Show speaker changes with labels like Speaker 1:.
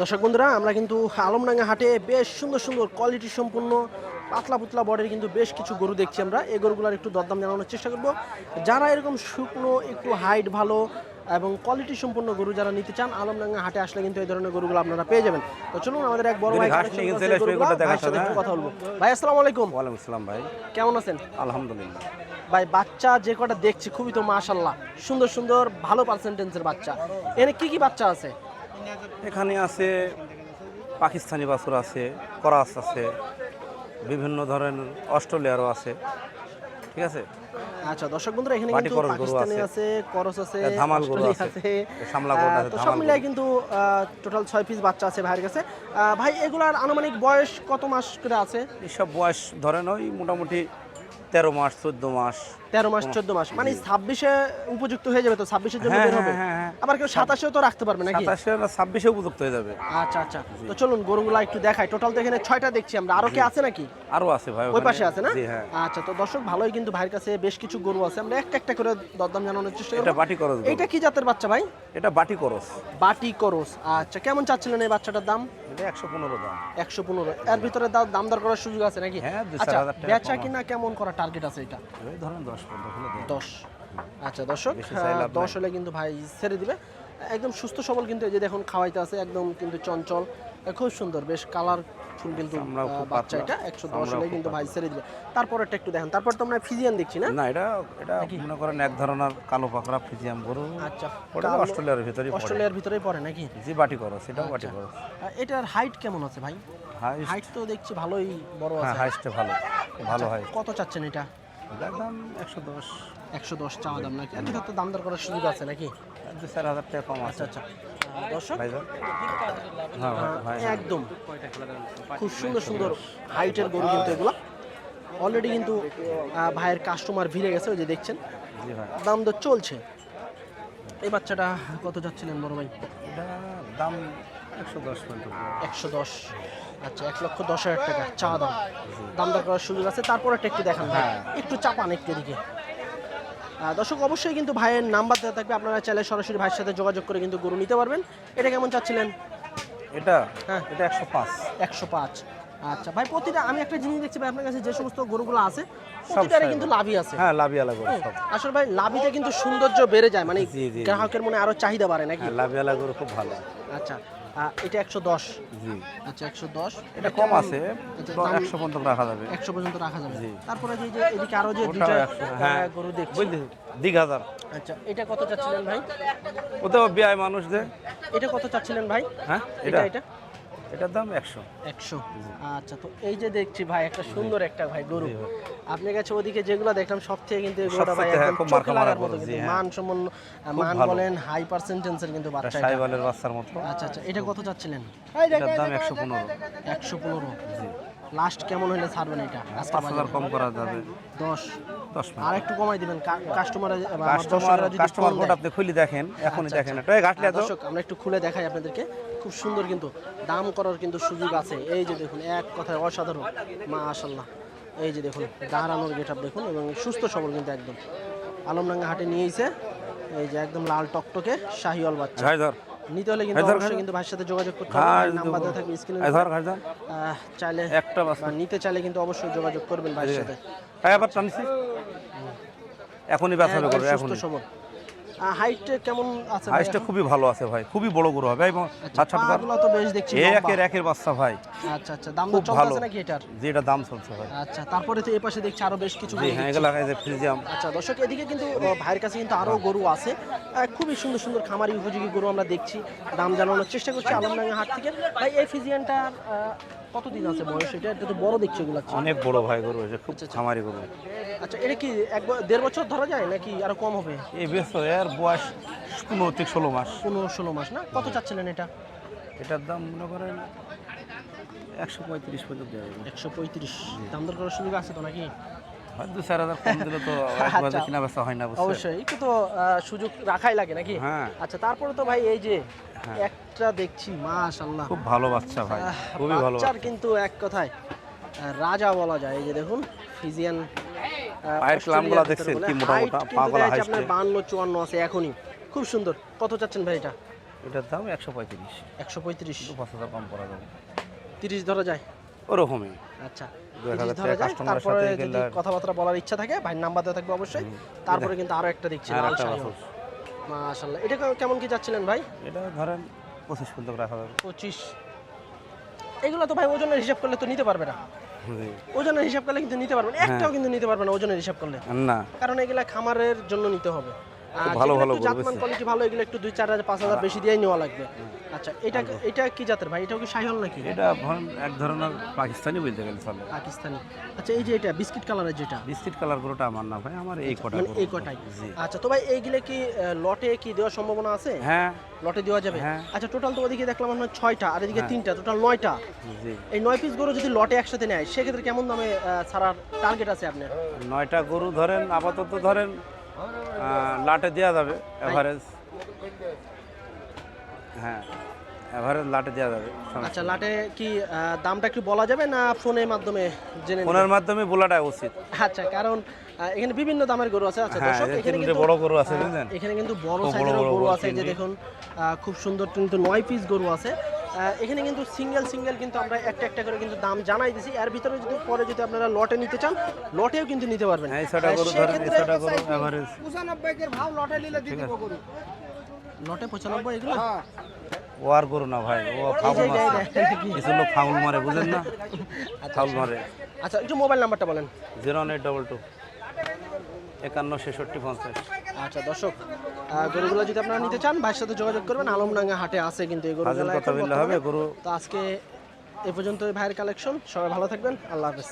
Speaker 1: দর্শক বন্ধুরা আমরা কিন্তু আলমডাঙ্গা হাটে বেশ সুন্দর সুন্দর কোয়ালিটি সম্পূর্ণ পাতলা পুতলা বডির কিন্তু বেশ কিছু গরু দেখছি আমরা। এই গরুগুলোর একটু দরদাম জানানোর চেষ্টা করব। যারা এরকম শুকনো একটু হাইট ভালো এবং কোয়ালিটি সম্পূর্ণ গরু যারা নিতে চান আলমডাঙ্গা হাটে আসলে কিন্তু এই ধরনের গরুগুলো আপনারা পেয়ে যাবেন। তো চলুন আমাদের এক বড় ভাই কথা বলব। ভাই আসসালামু আলাইকুম।
Speaker 2: ওয়ালাইকুম আসসালাম ভাই।
Speaker 1: কেমন আছেন?
Speaker 2: আলহামদুলিল্লাহ।
Speaker 1: ভাই বাচ্চা যে কটা দেখছি খুবই তো মাশাল্লাহ সুন্দর সুন্দর ভালো পার্সেন্টেন্সের বাচ্চা। এনে কি কি বাচ্চা আছে?
Speaker 2: এখানে আছে পাকিস্তানি বাছুর আছে করাস আছে বিভিন্ন ধরনের অস্ট্রেলিয়ারও আছে ঠিক আছে
Speaker 1: আচ্ছা দর্শক বন্ধুরা এখানে কিন্তু পাকিস্তানি
Speaker 2: আছে।
Speaker 1: করস আছে
Speaker 2: ধামাল গরু আছে। এ সামলা গরু আছে,
Speaker 1: সব মিলিয়ে কিন্তু টোটাল ছয় পিস বাচ্চা আছে ভাইয়ের কাছে ভাই এগুলার আনুমানিক বয়স কত মাস করে আছে
Speaker 2: এইসব বয়স ধরেন ওই মোটামুটি তেরো মাস চোদ্দ মাস।
Speaker 1: তেরো মাস চোদ্দ মাস। মানে ছাব্বিশে উপযুক্ত হয়ে যাবে তো? ছাব্বিশের জন্য
Speaker 2: হ্যাঁ,
Speaker 1: বের হবে?
Speaker 2: হ্যাঁ, হ্যাঁ,
Speaker 1: আবার কেউ সাতাশেও তো রাখতে পারবে নাকি?
Speaker 2: ছাব্বিশে উপযুক্ত হয়ে যাবে।
Speaker 1: আচ্ছা আচ্ছা। তো চলুন গরুগুলা একটু দেখাই। টোটাল তো এখানে ছয়টা দেখছি আমরা। আরও কি আছে নাকি?
Speaker 2: আরও আছে ভাই
Speaker 1: ওই পাশে আছে না?
Speaker 2: জি হ্যাঁ।
Speaker 1: আচ্ছা তো দর্শক ভালোই কিন্তু ভাইয়ের কাছে বেশ কিছু গরু আছে। আমরা একটা একটা করে দরদাম জানানোর চেষ্টা
Speaker 2: এটা বাটি করস।
Speaker 1: এইটা কি জাতের বাচ্চা ভাই?
Speaker 2: এটা বাটি করস।
Speaker 1: বাটি করস। আচ্ছা কেমন চাচ্ছিলেন এই বাচ্চাটার দাম?
Speaker 2: এটা একশো পনেরো দাম।
Speaker 1: একশো পনেরো। এর ভিতরে দাম দাম দর করার সুযোগ আছে নাকি?
Speaker 2: হ্যাঁ,
Speaker 1: আচ্ছা বেচা কিনা কেমন করা টার্গেট আছে এটা?
Speaker 2: ধরেন দশ পনেরো
Speaker 1: দশ। আচ্ছা দর্শক দশ হলে কিন্তু ভাই ছেড়ে দিবে। একদম সুস্থ সবল কিন্তু এই যে দেখুন খাওয়াইতে আছে একদম কিন্তু চঞ্চল। খুব সুন্দর বেশ কালার ফুল কিন্তু
Speaker 2: খুব
Speaker 1: বাচ্চা এটা একশো দশ হলে কিন্তু ভাই। ছেড়ে দিবে। তারপরেরটা একটু দেখেন তারপর তো আমরা ফিজিয়ান দেখছি না?
Speaker 2: না এটা এটা মনে করেন এক ধরনের কালো পাকড়া ফিজিয়াম গরু।
Speaker 1: আচ্ছা
Speaker 2: ওটা অস্ট্রেলিয়ার ভিতরে
Speaker 1: অস্ট্রেলিয়ার ভিতরেই পড়ে নাকি?
Speaker 2: জি বাটি করো সেটাও বাটি
Speaker 1: আচ্ছা।
Speaker 2: করো
Speaker 1: আহ, এটার হাইট কেমন আছে ভাই? হাইট তো দেখছি ভালোই বড়
Speaker 2: হ্যাঁ
Speaker 1: আছে।
Speaker 2: হাইস্টে ভালো খুব ভালো হয়
Speaker 1: কত চাচ্ছেন এটা?
Speaker 2: এটার দাম একশো দশ।
Speaker 1: একশো দশ চাওয়া দাম নাকি? তো দাম দর করার সুযোগ আছে নাকি?
Speaker 2: চার হাজার টাকা কম আছে।
Speaker 1: আচ্ছা। আচ্ছা আহ, দর্শক?
Speaker 2: হ্যাঁ ভাই
Speaker 1: আহ, একদম। খুব সুন্দর সুন্দর হাইটের গরু কিন্তু এগুলো। অলরেডি কিন্তু ভাইয়ের কাস্টমার ভিড়ে গেছে ওই যে দেখছেন। দাম দর চলছে। এই বাচ্চাটা কত যাচ্ছিলেন বড় ভাই?
Speaker 2: দাম একশো দশ
Speaker 1: একশো দশ। আচ্ছা এক লক্ষ দশ হাজার টাকা চা দাম। দাম দর করার সুযোগ আছে। তারপর একটা একটু দেখান একটু চাপান একটু এদিকে। দর্শক অবশ্যই কিন্তু ভাইয়ের নাম্বার দেওয়া থাকবে। আপনারা চাইলে সরাসরি ভাইয়ের সাথে যোগাযোগ করে কিন্তু গরু নিতে পারবেন। এটা কেমন চাচ্ছিলেন?
Speaker 2: এটা?
Speaker 1: হ্যাঁ।
Speaker 2: এটা একশো পাঁচ।
Speaker 1: একশো পাঁচ। আচ্ছা ভাই প্রতিটা আমি একটা জিনিস দেখছি ভাই আপনার কাছে যে সমস্ত গরুগুলো আছে প্রতিটারে কিন্তু। লাভই আছে।
Speaker 2: হ্যাঁ লাভিয়ালা গরু সব।
Speaker 1: আসলে ভাই লাভিতে কিন্তু সৌন্দর্য বেড়ে যায় মানে। গ্রাহকের মনে আরও চাহিদা বাড়ে নাকি?
Speaker 2: হ্যাঁ লাভিয়ালা গরু খুব ভালো।
Speaker 1: আচ্ছা এটা একশো দশ।
Speaker 2: জি।
Speaker 1: আচ্ছা একশো দশ।
Speaker 2: এটা কম আছে
Speaker 1: আচ্ছা,
Speaker 2: একশো পর্যন্ত রাখা যাবে।
Speaker 1: একশো পর্যন্ত রাখা যাবে। তারপরে যে এদিকে আরও যে
Speaker 2: ওটাও
Speaker 1: আহ,
Speaker 2: হ্যাঁ
Speaker 1: গরু দেখছি।
Speaker 2: দিঘ হাজার।
Speaker 1: আচ্ছা এটা কত চাচ্ছিলেন ভাই?
Speaker 2: ওতেও বিআই মানুষ যে
Speaker 1: এটা কত চাচ্ছিলেন ভাই?
Speaker 2: হ্যাঁ
Speaker 1: এটা।
Speaker 2: এটা? এটার দাম একশো।
Speaker 1: একশো। আচ্ছা তো এই যে দেখছি ভাই একটা সুন্দর একটা ভাই গরু। আপনার কাছে ওদিকে যেগুলো দেখলাম সব থেকে কিন্তু ভাই
Speaker 2: হ্যাঁ,
Speaker 1: একদম চোখে লাগার মতো কিন্তু। মান সম্পন্ন মান বলেন হাই পার্সেন্টেন্সের কিন্তু বাচ্চা
Speaker 2: সাইবালের বাচ্চার মতো।
Speaker 1: আচ্ছা আচ্ছা এটা কত চাচ্ছিলেন?
Speaker 2: এটার দাম একশো পনেরো।
Speaker 1: একশো পনেরো। লাস্ট কেমন হলে ছাড়বেন এটা?
Speaker 2: পাঁচ হাজার কম করা যাবে।
Speaker 1: দশ।
Speaker 2: দশ মিনিট।
Speaker 1: আর একটু কমাই দিবেন কাস্টমার
Speaker 2: কাস্টমার কাস্টমার কোড আপনি খুলে দেখেন এখনই
Speaker 1: আচ্ছা,
Speaker 2: দেখেন এটা। ঘাটলে
Speaker 1: দর্শক আমরা একটু খুলে দেখাই আপনাদেরকে। খুব সুন্দর কিন্তু দাম করার কিন্তু সুযোগ আছে। এই যে দেখুন এক কথায় অসাধারণ। মাশাল্লাহ এই যে দেখুন দাঁড়ানোর গেট দেখুন এবং সুস্থ সবল কিন্তু একদম। আলমডাঙ্গা হাটে নিয়েছে এই যে একদম লাল টকটকে শাহিওয়াল বাচ্চা। নিতে হলে কিন্তু
Speaker 2: এই
Speaker 1: অবশ্যই কিন্তু ভাইয়ের সাথে যোগাযোগ করতে হবে নাম্বার দেওয়া থাকবে স্ক্রিনে
Speaker 2: আধার কার্ড
Speaker 1: চাইলে
Speaker 2: একটা বাস।
Speaker 1: নিতে চাইলে কিন্তু অবশ্যই যোগাযোগ করবেন ভাইয়ের সাথে।
Speaker 2: তাই আবার টানছি। এখনই ব্যথা করবে
Speaker 1: সুস্থ সবল। হাইট কেমন আছে এখন?
Speaker 2: খুবই ভালো আছে ভাই খুবই বড় গরু হবে এবং
Speaker 1: আচ্ছা, পাগুলো তো বেশ দেখছি
Speaker 2: একের একের বাচ্চা ভাই।
Speaker 1: আচ্ছা আচ্ছা দাম তো
Speaker 2: ভালো।
Speaker 1: নাকি এটার?
Speaker 2: যেটা দাম চলছে ভাই।
Speaker 1: আচ্ছা তারপরে তো এই পাশে দেখছি আরও বেশ কিছু গরু
Speaker 2: হ্যাঁ
Speaker 1: দেখছি।
Speaker 2: এই যে ফ্রিজিয়াম
Speaker 1: আচ্ছা দর্শক এদিকে কিন্তু ভাইয়ের কাছে কিন্তু আরও গরু আছে। খুবই সুন্দর সুন্দর খামারি উপযোগী গরু আমরা দেখছি। দাম জানানোর চেষ্টা করছি আলমডাঙ্গা হাট থেকে। ভাই এই ফিজিয়ানটার আহ, কতদিন আছে বয়স এটা? এটা তো বড় দেখছি এগুলো।
Speaker 2: অনেক বড় ভাই গরু হয়েছে খুব খামারি গরু।
Speaker 1: আচ্ছা এটা কি এক দেড় বছর ধরা যায় নাকি আরও কম হবে?
Speaker 2: এই বেশ এর বয়স পনেরো থেকে ষোলো মাস।
Speaker 1: পনেরো ষোলো মাস না? কত চাচ্ছিলেন এটা?
Speaker 2: এটার দাম মনে করেন একশো পঁয়ত্রিশ পর্যন্ত দেওয়া যাবে।
Speaker 1: একশো পঁয়ত্রিশ। দাম দর করার সুযোগ আছে তো নাকি?
Speaker 2: দু চার হাজার কম দিলে তো একবারে
Speaker 1: আচ্ছা।
Speaker 2: কিনা বেচা হয় না
Speaker 1: অবশ্যই। একটু তো সুযোগ রাখাই লাগে নাকি?
Speaker 2: হ্যাঁ।
Speaker 1: আচ্ছা তারপরে তো ভাই এই যে
Speaker 2: হ্যাঁ।
Speaker 1: একটা দেখছি মাশাল্লাহ
Speaker 2: খুব ভালো বাচ্চা ভাই খুবই ভালো
Speaker 1: বাচ্চার কিন্তু এক কথায় রাজা বলা যায়। এই যে দেখুন ফিজিয়ান
Speaker 2: পায়ের ক্লামগুলা দেখছেন কি মোটা মোটা, পা গলা
Speaker 1: আপনার
Speaker 2: হাইস্টে।
Speaker 1: বান্ন চুয়ান্ন আছে এখনই। খুব সুন্দর। কত চাচ্ছেন ভাই এটা?
Speaker 2: এটার দাম একশো পঁয়ত্রিশ।
Speaker 1: একশো পঁয়ত্রিশ।
Speaker 2: দু পাঁচ হাজার কম করা যাবে।
Speaker 1: তিরিশ ধরা যায়?
Speaker 2: ওরকমই।
Speaker 1: আচ্ছা।
Speaker 2: দু এক
Speaker 1: 30
Speaker 2: হাজার
Speaker 1: ধরা
Speaker 2: টাকা
Speaker 1: যায়
Speaker 2: customer এর
Speaker 1: তারপরে যদি কথাবার্তা বলার ইচ্ছা থাকে ভাই নাম্বার দেওয়া থাকবে অবশ্যই। তারপরে কিন্তু আরও একটা দেখছি লাল মাশাআল্লাহ। এটা কেমন কি যাচ্ছিলেন ভাই?
Speaker 2: এটা ধরেন পঁচিশ পর্যন্ত রাখা যাবে
Speaker 1: পঁচিশ। এগুলো তো ভাই ওজনের হিসাব করলে তো নিতে পারবে না। ওজনের হিসাব করলে কিন্তু নিতে পারবে না। একটাও কিন্তু নিতে পারবে না ওজনের হিসাব করলে।
Speaker 2: না।
Speaker 1: কারণ এগুলা খামারের জন্য নিতে হবে।
Speaker 2: ভালো ভালো
Speaker 1: জাতমান কোয়ালিটি ভালো এগুলো একটু দুই চার হাজার পাঁচ হাজার বেশি দিয়েই নেওয়া লাগবে। আচ্ছা এটা এটা কি জাতের ভাই? এটাও কি শাহিওয়াল নাকি?
Speaker 2: এটা এক ধরনের পাকিস্তানি বলতে গেলে চলে।
Speaker 1: পাকিস্তানি। আচ্ছা এই যে এটা বিস্কিট কালারের যেটা?
Speaker 2: বিস্কিট কালার গরুটা আমার না ভাই আমার এই কটা
Speaker 1: মানে এই কটাই। আচ্ছা তো ভাই এইগুলো কি লটে কি দেওয়ার সম্ভাবনা আছে?
Speaker 2: হ্যাঁ।
Speaker 1: লটে দেওয়া যাবে?
Speaker 2: হ্যাঁ।
Speaker 1: আচ্ছা টোটাল তো ওদিকে দেখলাম মনে ছয়টা আর এদিকে তিনটা টোটাল নয়টা। এই নয় পিস গরু যদি লটে একসাথে নেয় সেক্ষেত্রে কেমন দামে ছাড়ার টার্গেট আছে আপনার?
Speaker 2: নয়টা গরু ধরেন আপাতত ধরেন লাটে দেওয়া যাবে এভারেজ হ্যাঁ এভারেজ লাটে দেওয়া যাবে
Speaker 1: আচ্ছা লাটে কি দামটা একটু বলা যাবে না ফোনের মাধ্যমে জেনে।
Speaker 2: ফোনের মাধ্যমে বলাটা উচিত।
Speaker 1: আচ্ছা কারণ এখানে বিভিন্ন দামের গরু আছে। আচ্ছা
Speaker 2: হ্যাঁ
Speaker 1: দর্শক এখানে কিন্তু
Speaker 2: বড় গরু আছে বুঝলেন?
Speaker 1: এখানে কিন্তু বড় সাইজের গরু আছে যে দেখুন খুব সুন্দর কিন্তু নয় পিস গরু আছে। এখানে কিন্তু সিঙ্গেল সিঙ্গেল কিন্তু আমরা একটা একটা করে কিন্তু দাম জানাই দিছি। এর ভিতরে যদি পরে যদি আপনারা লটে নিতে চান লটেও কিন্তু নিতে পারবেন।
Speaker 2: হ্যাঁ
Speaker 1: লটে পঁচানব্বই এগুলো?
Speaker 2: ও আর গরু না ভাই ও ফাউল মারে? কিছু লোক ফাউল মারে বুঝেন না? ফাউল মারে।
Speaker 1: আচ্ছা একটু মোবাইল নাম্বারটা বলেন।
Speaker 2: জিরো এইট ডবল টু একান্ন ছেষট্টি পঞ্চাশ।
Speaker 1: আচ্ছা দর্শক গরুগুলো যদি আপনারা নিতে চান ভাইয়ের সাথে যোগাযোগ করবেন। আলমডাঙ্গা হাটে আছে কিন্তু এই গরুগুলো
Speaker 2: হবে গরু
Speaker 1: তো আজকে এ পর্যন্ত ভাইয়ের কালেকশন। সবাই ভালো থাকবেন। আল্লাহ হাফেজ।